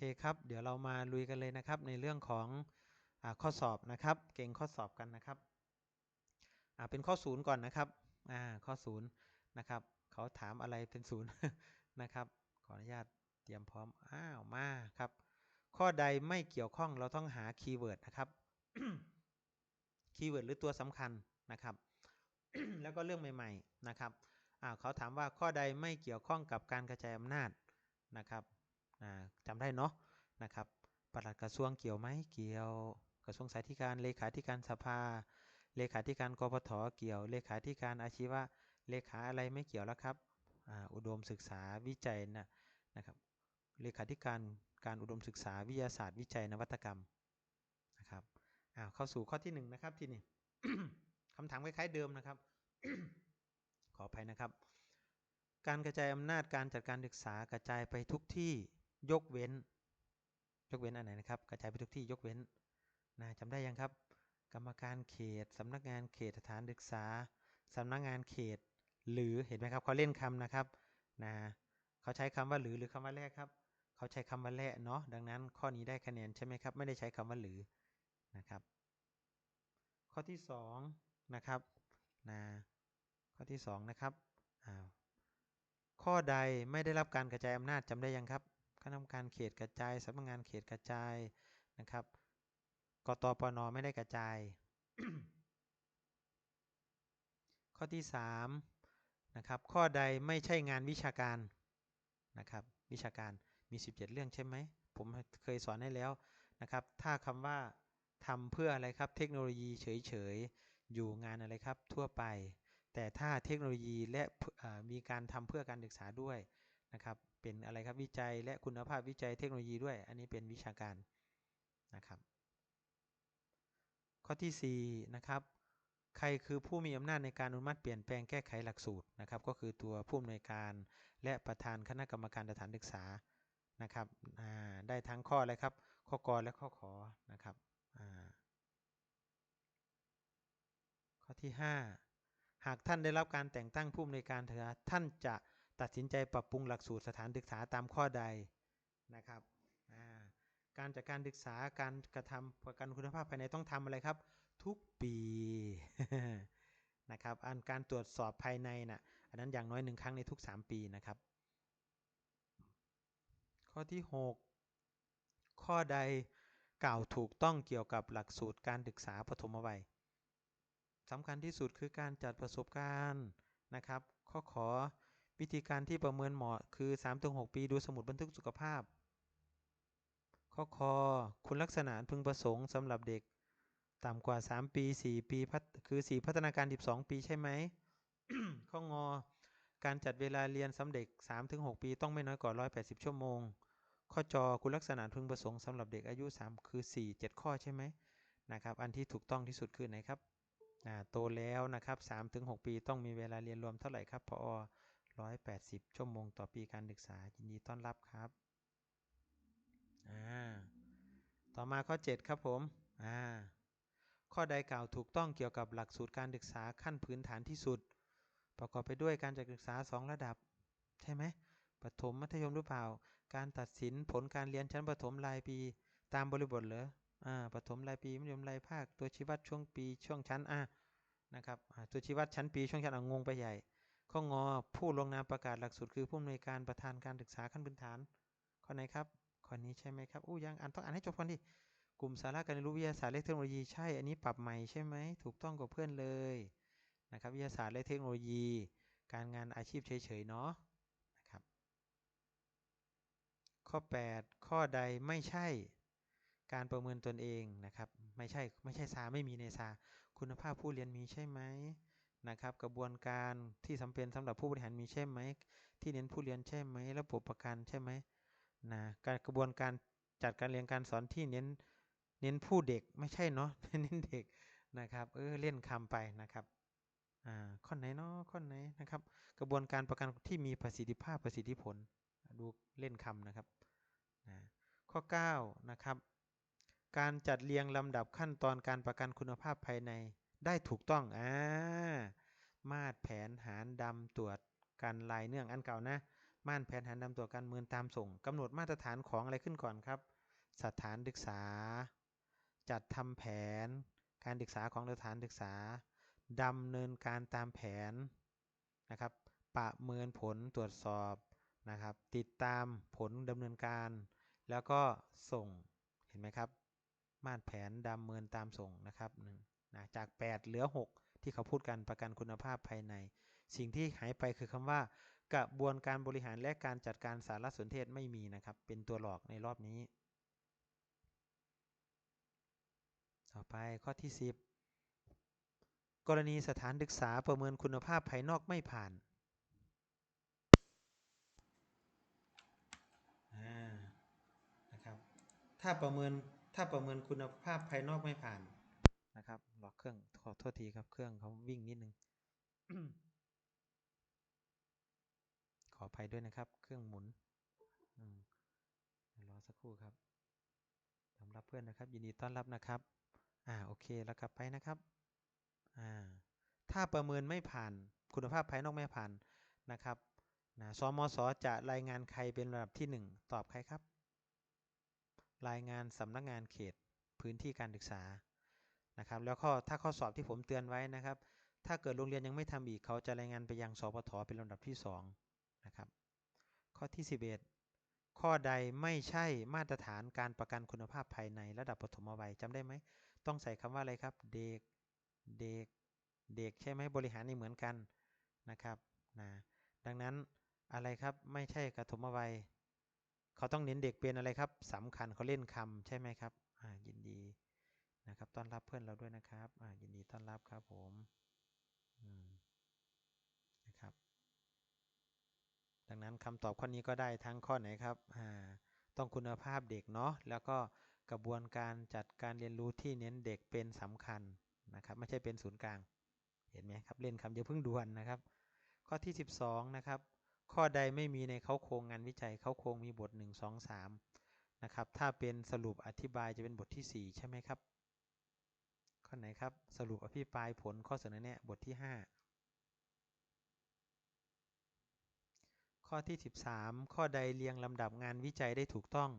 เคครับ เดี๋ยวเรามาลุยกันเลยนะครับ ในเรื่องของอข้อสอบนะครับ เก่งข้อสอบกันนะครับ เป็นข้อศูนย์ก่อนนะครับอ่าข้อศูนย์นะครับ เขาถามอะไรเป็นศูนย์นะครับ ขออนุญาตเตรียมพร้อม อ้าวมาครับ ข้อใดไม่เกี่ยวข้องเราต้องหาคีย์เวิร์ดนะครับ คีย์เวิร์ดหรือตัวสำคัญนะครับ แล้วก็เรื่องใหม่ ๆ นะครับอ่าเขาถามว่าข้อใดไม่เกี่ยวข้องกับการกระจายอำนาจนะครับ อ่าจำได้เนาะนะครับปลัดกระทรวงเกี่ยวไหมเกี่ยว กระทรวงสาธการเลขาธิการสภา เลขาธิการกปทเกี่ยว เลขาธิการอาชีวะเลขาอะไรไม่เกี่ยวแล้วครับอุดมศึกษาวิจัยนะนะครับเลขาธิการการอุดมศึกษาวิทยาศาสตร์วิจัยนวัตกรรมนะครับอ้าวเข้าสู่ข้อที่หนึ่งนะครับที่นี่คำถามคล้ายๆเดิมนะครับ ขออภัยนะครับ การกระจายอำนาจการจัดการศึกษากระจายไปทุกที่ ยกเว้น ยกเว้นอันไหนนะครับ กระจายไปทุกที่ยกเว้นนะจำได้ยังครับ กรรมการเขตสำนักงานเขตสถานศึกษาสำนักงานเขต หรือเห็นไหมครับเขาเล่นคำนะครับนะเขาใช้คำว่าหรือหรือคำว่าแรกครับ เขาใช้คำว่าแล่เนาะดังนั้นข้อนี้ได้คะแนนใช่ไหมครับ ไม่ได้ใช้คำว่าหรือนะครับ ข้อที่สองนะครับนะข้อที่สองนะครับอ้าวข้อใดไม่ได้รับการกระจายอำนาจจำได้ยังครับ ณะกรรมการเขตกระจายสำนักงานเขตกระจายนะครับกตปนไม่ได้กระจาย ข้อที่3นะครับข้อใดไม่ใช่งานวิชาการนะครับวิชาการมี 17 เรื่องใช่ไหมผมเคยสอนให้แล้วนะครับถ้าคำว่าทำเพื่ออะไรครับเทคโนโลยีเฉยๆอยู่งานอะไรครับทั่วไป แต่ถ้าเทคโนโลยีและมีการทำเพื่อการศึกษาด้วย นะครับ เป็นอะไรครับวิจัยและคุณภาพวิจัยเทคโนโลยีด้วย อันนี้เป็นวิชาการนะครับ ข้อที่4นะครับ ใครคือผู้มีอำนาจในการอนุมัติเปลี่ยนแปลงแก้ไขหลักสูตรนะครับ ก็คือตัวผู้อำนวยการและประธานคณะกรรมการสถานศึกษานะครับได้ทั้งข้ออะไรครับ ข้อกรและข้อขอนะครับข้อที่ 5 หากท่านได้รับการแต่งตั้งผู้อำนวยการเถอะท่านจะ ตัดสินใจปรับปรุงหลักสูตรสถานศึกษาตามข้อใดนะครับการจัดการศึกษาการกระทำประกันคุณภาพภายในต้องทำอะไรครับ ทุกปีนะครับอันการตรวจสอบภายในนะ่ะอันนั้นอย่างน้อยหนึ่งครั้งในทุก 3 ปีนะครับ ข้อที่ 6 ข้อใดกล่าวถูกต้องเกี่ยวกับหลักสูตรการศึกษาปฐมวัยสำคัญที่สุดคือการจัดประสบการณ์นะครับ ข้อขอ วิธีการที่ประเมินเหมาะคือ 3-6 ปีดูสมุดบันทึกสุขภาพ ข้อคอคุณลักษณะพึงประสงค์สำหรับเด็ก ต่ำกว่า 3 ปี 4 ปีคือ4พัฒนาการ 12 ปีใช่ไหม ข้องอ การจัดเวลาเรียนสำเด็ก 3-6 ปีต้องไม่น้อยกว่า 180 ชั่วโมง ข้อจอคุณลักษณะพึงประสงค์สำหรับเด็กอายุ 3 คือ 4 7 ข้อใช่ไหมนะครับ อันที่ถูกต้องที่สุดคือไหนครับโตแล้วนะครับ3-6 ปีต้องมีเวลาเรียนรวมเท่าไหร่ครับพอ 180 ชั่วโมงต่อปีการศึกษา ยินดีต้อนรับครับ อ่า ต่อมาข้อ 7 ครับผม อ่า ข้อใดกล่าวถูกต้องเกี่ยวกับหลักสูตรการศึกษาขั้นพื้นฐานที่สุด ประกอบไปด้วยการจัดศึกษา 2 ระดับ ใช่ไหมปฐมมัธยมหรือเปล่า การตัดสินผลการเรียนชั้นประถมรายปี ตามบริบทเหรอ อ่า ปฐมรายปี มัธยมรายภาค ตัวชี้วัดช่วงปีช่วงชั้น อ่านะครับตัวชี้วัดชั้นปีช่วงชั้นอ่งงไปใหญ่ ข้องอผู้ลงนามประกาศหลักสูตรคือผู้อำนวยการประธานการศึกษาขั้นพื้นฐานข้อไหนครับข้อนี้ใช่ไหมครับอู้ยังอ่านต้องอ่านให้จบก่อนดิกลุ่มสาระการเรียนรู้วิทยาศาสตร์และเทคโนโลยีใช่ อันนี้ปรับใหม่ใช่ไหมถูกต้องกับเพื่อนเลยนะครับวิทยาศาสตร์และเทคโนโลยี การงานอาชีพเฉยๆเนาะนะครับข้อ 8 ข้อใดไม่ใช่การประเมินตนเองนะครับไม่ใช่ไม่ใช่ซาไม่มีในซาคุณภาพผู้เรียนมีใช่ไหม นะครับ กระบวนการที่จำเป็นสำหรับผู้บริหารมีใช่ไหม ที่เน้นผู้เรียนใช่ไหม ระบบประกันใช่ไหมนะการกระบวนการจัดการเรียนการสอนที่เน้นเน้นผู้เด็กไม่ใช่เนาะเน้นเด็กนะครับเออเล่นคำไปนะครับอ่าข้อไหนเนาะข้อไหนนะครับ กระบวนการประกันที่มีประสิทธิภาพประสิทธิผลดูเล่นคำนะครับนะข้อ9นะครับการจัดเรียงลำดับขั้นตอนการประกันคุณภาพภายใน ได้ถูกต้อง อ่า มาตรแผนหารดำตรวจการลายเนื่องอันเก่านะ มานแผนหันดำตัวจการเมืองตามส่งกำหนดมาตรฐานของอะไรขึ้นก่อนครับ สถานศึกษา จัดทำแผน การศึกษาของสถานศึกษาดำเนินการตามแผนนะครับ ประเมินผลตรวจสอบนะครับ ติดตามผลดำเนินการ แล้วก็ส่ง เห็นไหมครับ มาตรแผนดำเนินตามส่งนะครับหนึ่ง นะจาก 8 เหลือ 6 ที่เขาพูดกันประกันคุณภาพภายใน สิ่งที่หายไปคือคำว่ากระบวนการบริหารและการจัดการสารสนเทศไม่มีนะครับ เป็นตัวหลอกในรอบนี้ ต่อไปข้อที่ 10 กรณีสถานศึกษาประเมินคุณภาพภายนอกไม่ผ่านานะครับ ถ้าประเมินถ้าประเมินคุณภาพภายนอกไม่ผ่าน ลอกเครื่องขอโทษทีครับเครื่องเขาวิ่งนิดนึง ขออภัยด้วยนะครับ เครื่องหมุนอรอสักครู่ครับสำหรับเพื่อนนะครับ ยินดีต้อนรับนะครับ อ่าโอเคแล้วกลับไปนะครับอ่าถ้าประเมินไม่ผ่านคุณภาพภายนอกไม่ผ่านนะครับนะสมสจะรายงานใครเป็นระดับที่หนึ่งตอบใครครับ รายงานสำนักงานเขตพื้นที่การศึกษา นะครับแล้วข้อถ้าข้อสอบที่ผมเตือนไว้นะครับ ถ้าเกิดโรงเรียนยังไม่ทำอีกเขาจะรายงานไปยังสปทเป็นลำดับที่สองนะครับข้อที่ 11 ข้อใดไม่ใช่มาตรฐานการประกันคุณภาพภายในระดับปฐมวัยจำได้ไหมต้องใส่คำว่าอะไรครับ เด็กเด็กเด็กใช่ไหมบริหารนี่เหมือนกันนะครับนะดังนั้นอะไรครับไม่ใช่กฐมวัยเขาต้องเน้นเด็กเป็นอะไรครับสำคัญเขาเล่นคำใช่ไหมครับอ่ายินดี นะครับต้อนรับเพื่อนเราด้วยนะครับอ่ายินดีต้อนรับครับผมอืมนะครับ ดังนั้นคำตอบข้อนี้ก็ได้ทั้งข้อไหนครับอ่าต้องคุณภาพเด็กเนาะแล้วก็กระบวนการจัดการเรียนรู้ที่เน้นเด็กเป็นสำคัญนะครับ ไม่ใช่เป็นศูนย์กลาง เห็นไหมครับ เล่นคำเดียวเพิ่งด่วนนะครับ ข้อที่ 12 นะครับ ข้อใดไม่มีในเขาโครงงานวิจัยเขาโครงมีบท 1 2 3นะครับถ้าเป็นสรุปอธิบายจะเป็นบทที่ 4 ใช่ไหมครับ ข้อไหนครับ สรุปอภิปรายผลข้อเสนอแนะบทที่ 5 ข้อที่ 13 ข้อใดเรียงลำดับงานวิจัยได้ถูกต้อง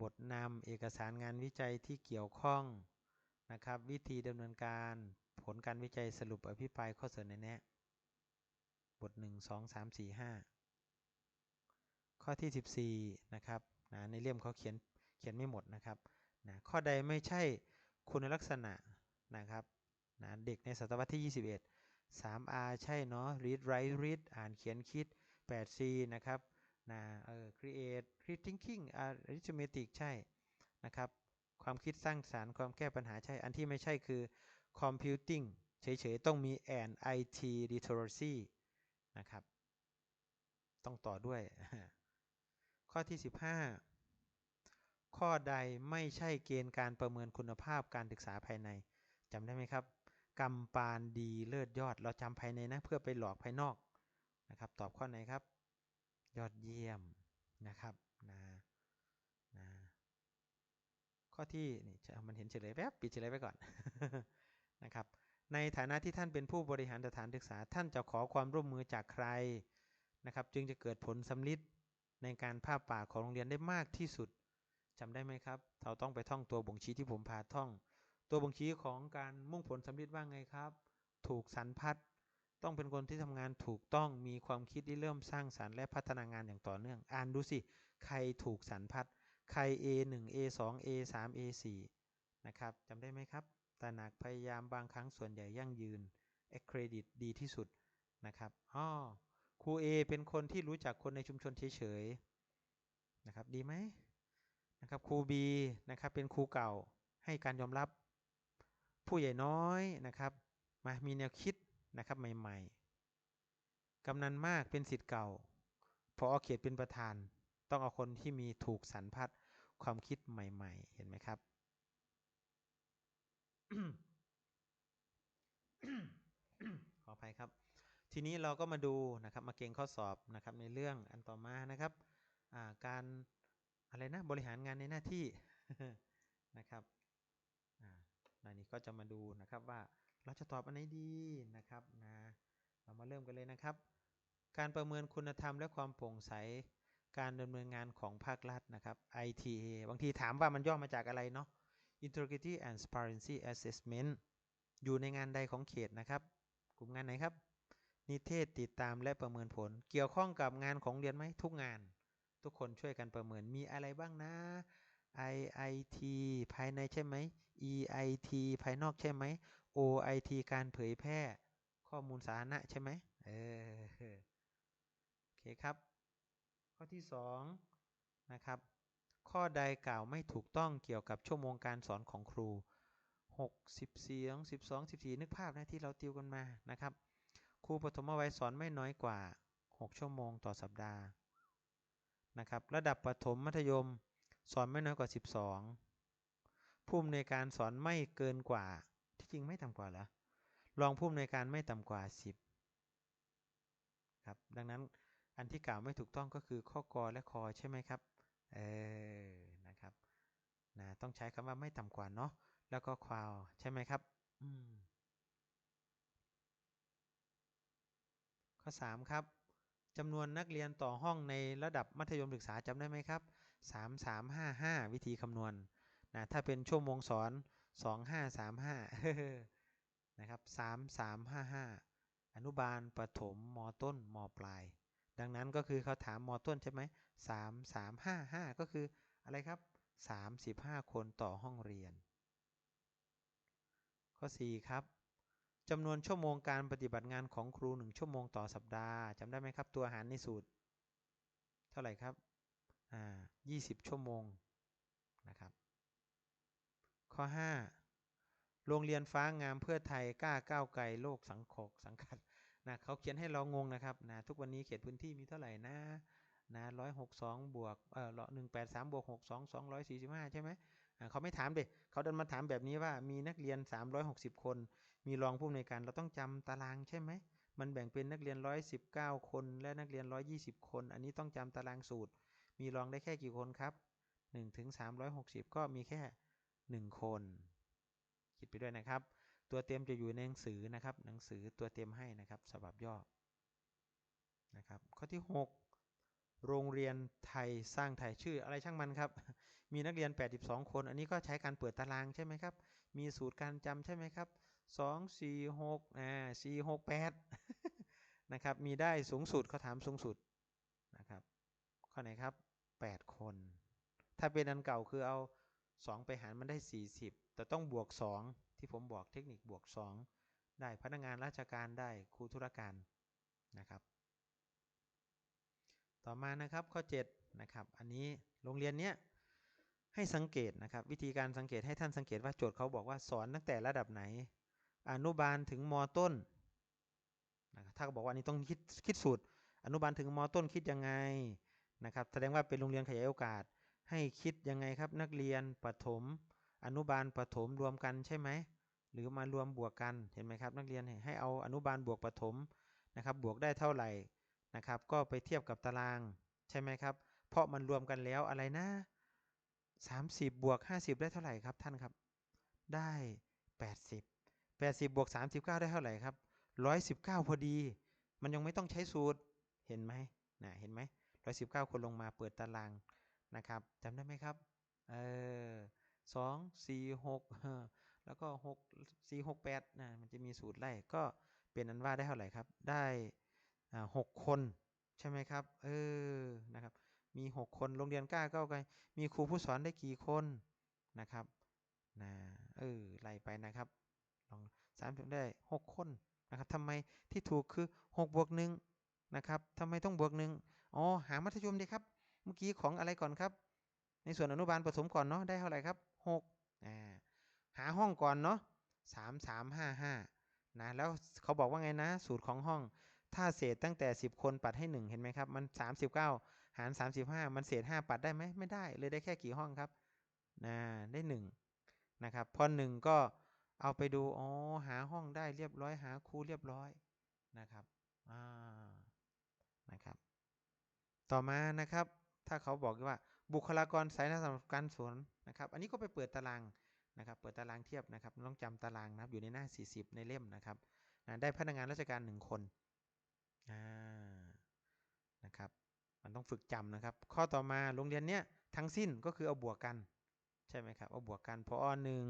บทนำเอกสารงานวิจัยที่เกี่ยวข้องนะครับ วิธีดำเนินการผลการวิจัยสรุปอภิปรายข้อเสนอแนะ บท 1 2 3 4 5 ข้อที่ 14 นะครับนะในเล่มเขาเขียนเขียนไม่หมดนะครับนะข้อใดไม่ใช่คุณลักษณะ นะครับนะเด็กในศตวรรษที่ 21 3R ใช่เนาะ read write read อ่านเขียนคิด 8C นะครับนะเออ create create thinking arithmetic ใช่นะครับ ความคิดสร้างสารรค์ความแก้ปัญหาใช่ อันที่ไม่ใช่คือ computing เฉยๆ ต้องมี and IT literacy นะครับ ต้องต่อด้วย ข้อที่ 15 ข้อใดไม่ใช่เกณฑ์การประเมินคุณภาพการศึกษาภายใน จำได้ไหมครับกำปานดีเลิศยอด เราจำภายในนะเพื่อไปหลอกภายนอกนะครับ ตอบข้อไหนครับ ยอดเยี่ยมนะครับนะนะข้อที่นี่จะมันเห็นเฉลยแป๊บปิดเฉลยไว้ก่อนนะครับในฐานะที่ท่านเป็นผู้บริหารสถานศึกษา ท่านจะขอความร่วมมือจากใครนะครับจึงจะเกิดผลสำลิดในการภาพป่าของโรงเรียนได้มากที่สุดจำได้ไหมครับ เราต้องไปท่องตัวบ่งชี้ที่ผมพาท่อง ตัวบ่งชี้ของการมุ่งผลสำลิดว่าไงครับ ถูกสรรพัดต้องเป็นคนที่ทำงานถูกต้องมีความคิดที่เริ่มสร้างสารรค์และพัฒนางานอย่างต่อเนื่อง อ่านดูสิ ใครถูกสรรพัดใคร A 1 A 2 A 3 A 4นะครับจำได้ไหมครับตระหนักพยายามบางครั้งส่วนใหญ่ยั่งยืนเครดิตดีที่สุดนะครับอ๋อครู A เป็นคนที่รู้จักคนในชุมชนเฉยๆนะครับดีไหมนะครับครู B นะครับเป็นครูเก่าให้การยอมรับ ผู้ใหญ่น้อยนะครับมามีแนวคิดนะครับใหม่ๆ กำนันมากเป็นสิทธิ์เก่าพอเขตเป็นประธาน ต้องเอาคนที่มีถูกสรรพัดความคิดใหม่ ๆ เห็นไหมครับ ขออภัยครับ ทีนี้เราก็มาดูนะครับมาเก่งข้อสอบนะครับในเรื่องอันต่อมานะครับการอะไรนะบริหารงานในหน้าที่นะครับ ในนี้ก็จะมาดูนะครับว่าเราจะตอบอันไหนดีนะครับนะเรามาเริ่มกันเลยนะครับ การประเมินคุณธรรมและความโปร่งใสการดำเนินงานของภาครัฐนะครับ ITA บางทีถามว่ามันย่อมาจากอะไรเนาะ Integrity and Transparency Assessment อยู่ในงานใดของเขตนะครับ กลุ่มงานไหนครับ นิเทศติดตามและประเมินผล เกี่ยวข้องกับงานของเรียนไหมทุกงาน ทุกคนช่วยกันประเมินมีอะไรบ้างนะ IIT ภายในใช่ไหม EIT ภายนอกใช่ไหม OIT การเผยแพร่ข้อมูลสาธารณะใช่ไหมเออโอเคครับ ข้อที่2นะครับ ข้อใดกล่าวไม่ถูกต้องเกี่ยวกับชั่วโมงการสอนของครู6 10เสียง12 14 นึกภาพนะที่เราติวกันมานะครับ ครูปฐมวัยสอนไม่น้อยกว่า 6 ชั่วโมงต่อสัปดาห์นะครับ ระดับประถมมัธยม สอนไม่น้อยกว่า 12 ผู้อำนวยการสอนไม่เกินกว่า ที่จริงไม่ต่ำกว่าเหรอรองผู้อำนวยการไม่ต่ำกว่า 10 ครับ ดังนั้นอันที่กล่าวไม่ถูกต้องก็คือข้อกอและคอใช่ไหมครับ เออ นะครับ นะ ต้องใช้คำว่าไม่ต่ำกว่าเนาะ แล้วก็ควาวใช่ไหมครับ อืม ข้อ 3 ครับจำนวนนักเรียนต่อห้องในระดับมัธยมศึกษาจำได้ไหมครับ 3 3 5 5 วิธีคำนวณนะถ้าเป็นชั่วโมงสอน 2 5 3 5นะครับ3 3 5 5 อนุบาลประถมมต้นมปลาย ดังนั้นก็คือเขาถามมต้นใช่ไหม3 3 5 5 ก็คืออะไรครับ 35 คนต่อห้องเรียน ข้อ 4 ครับจำนวนชั่วโมงการปฏิบัติงานของครู 1 ชั่วโมงต่อสัปดาห์จำได้ไหมครับ ตัวหารในสูตร เท่าไหร่ครับ อ่า20 ชั่วโมงนะครับ ข้อ 5 โรงเรียนฟ้างามเพื่อไทยกล้าก้าวไกลโลกสังคกสังกัดนะเขาเขียนให้เรางงนะครับนะทุกวันนี้เขตพื้นที่มีเท่าไหร่นะนะร้อยหกสองบวกเออหนึ่งแปดสามบวกหกสองสองร้อยสี่สิบห้าใช่ไหมเขาไม่ถามเด็กเขาเดินมาถามแบบนี้ว่ามีนักเรียน 360 คน มีรองผู้อำนวยการเราต้องจำตารางใช่ไหม มันแบ่งเป็นนักเรียน 119 คน และนักเรียน 120 คน อันนี้ต้องจำตารางสูตร มีรองได้แค่กี่คนครับ1ถึง360 ก็มีแค่ 1 คน คิดไปด้วยนะครับ ตัวเต็มจะอยู่ในหนังสือนะครับ หนังสือตัวเต็มให้นะครับฉบับย่อนะครับ ข้อที่ 6 โรงเรียนไทยสร้างไทยชื่ออะไรช่างมันครับ มีนักเรียน 82 คน อันนี้ก็ใช้การเปิดตารางใช่ไหมครับ มีสูตรการจำใช่ไหมครับ 2 4 6อ่า4 6 8นะครับ มีได้สูงสุดเขาถามสูงสุดนะครับ ข้อไหนครับ 8 คน ถ้าเป็นอันเก่าคือเอา 2 ไปหารมันได้ 40 แต่ต้องบวก 2 ที่ผมบอกเทคนิคบวก 2 ได้พนักงานราชการได้ครูธุรการนะครับ ต่อมานะครับข้อ 7 นะครับ อันนี้โรงเรียนเนี้ยให้สังเกตนะครับ วิธีการสังเกตให้ท่านสังเกตว่าโจทย์เขาบอกว่าสอนตั้งแต่ระดับไหน อนุบาลถึงมต้นนะครับถ้าบอกว่านี้ต้องคิดคิดสูตรอนุบาลถึงมต้นคิดยังไง นะครับแสดงว่าเป็นโรงเรียนขยายโอกาส ให้คิดยังไงครับนักเรียนประถม อนุบาลประถมรวมกันใช่ไหมหรือมารวมบวกกันเห็นไหมครับ นักเรียนให้เอาอนุบาลบวกประถมนะครับบวกได้เท่าไหร่นะครับ ก็ไปเทียบกับตารางใช่ไหมครับ เพราะมันรวมกันแล้วอะไรนะ30 บวก 50 ได้เท่าไหร่ครับท่านครับ ได้ 80 80 บวก 39 ได้เท่าไหร่ครับ 119 พอดี มันยังไม่ต้องใช้สูตร เห็นไหมนะเห็นไหม 119 คนลงมาเปิดตารางนะครับจำได้ไหมครับเออสองสี่หกแล้วก็หกสี่หกแปดนะมันจะมีสูตรไล่ก็เป็นอันว่าได้เท่าไหร่ครับ ได้หกคนใช่ไหมครับเออนะครับมี6คนโรงเรียนกล้าก้าไกลมีครูผู้สอนได้กี่คนนะครับนะเออไล่ไปนะครับลองสามได้6คนนะครับทำไมที่ถูกคือ6บวกหนึ่งนะครับทำไมต้องบวกหนึ่ง อ๋อหามัธยมดีครับ เมื่อกี้ของอะไรก่อนครับ ในส่วนอนุบาลผสมก่อนเนาะได้เท่าไหร่ครับ6อ่าหาห้องก่อนเนาะสามสามห้าห้านะแล้วเขาบอกว่าไงนะ สูตรของห้อง ถ้าเศษตั้งแต่ 10 คนปัดให้ 1 เห็นไหมครับ มัน 39 หาร 35 มันเศษ 5 ปัดได้ไหมไม่ได้เลยได้แค่กี่ห้องครับนะได้ 1 นะครับพอ1ก็เอาไปดูอ๋อหาห้องได้เรียบร้อยหาครูเรียบร้อยนะครับอ่านะครับ ต่อมานะครับ ถ้าเขาบอกว่าบุคลากรสายงานสำการสวนนะครับ อันนี้ก็ไปเปิดตารางนะครับ เปิดตารางเทียบนะครับต้องจำตารางนะครับอยู่ในหน้า 40 ในเล่มนะครับนะได้พนักงานราชการ 1 คนนะครับ มันต้องฝึกจำนะครับ ข้อต่อมาโรงเรียนเนี้ยทั้งสิ้นก็คือเอาบวกกันใช่ไหมครับเอาบวกกันพอหนึ่ง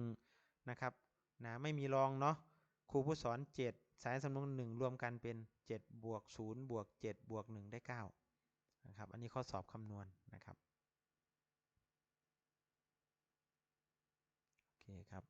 นะครับนะไม่มีรองเนาะครูผู้สอน 7 สายสำนวน1รวมกันเป็น 7 บวก 0 บวก 7 บวก 1 ได้ 9 นะครับ อันนี้ข้อสอบคำนวณนนะครับ โอเคครับ